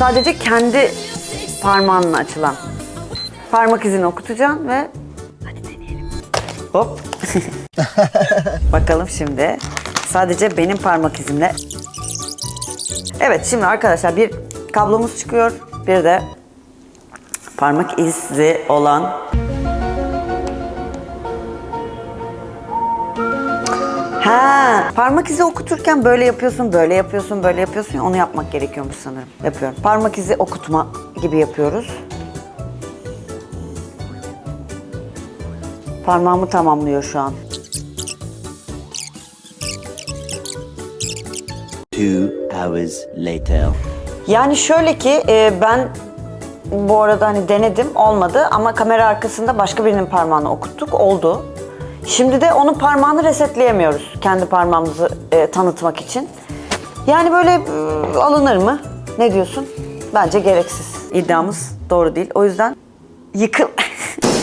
sadece kendi parmağınla açılan. Parmak izini okutacaksın ve hadi deneyelim. Hop. Bakalım şimdi. Sadece benim parmak izimle. Evet şimdi arkadaşlar bir kablomuz çıkıyor. Bir de parmak izi olan parmak izi okuturken böyle yapıyorsun, böyle yapıyorsun, böyle yapıyorsun. ya, Onu yapmak gerekiyormuş sanırım. Yapıyorum. Parmak izi okutma gibi yapıyoruz. Parmağımı tamamlıyor şu an. Two hours later. Yani şöyle ki e, ben bu arada hani denedim olmadı ama kamera arkasında başka birinin parmağını okuttuk oldu. Şimdi de onun parmağını resetleyemiyoruz kendi parmağımızı e, tanıtmak için. Yani böyle e, alınır mı? Ne diyorsun? Bence gereksiz. İddiamız doğru değil. O yüzden yıkıl.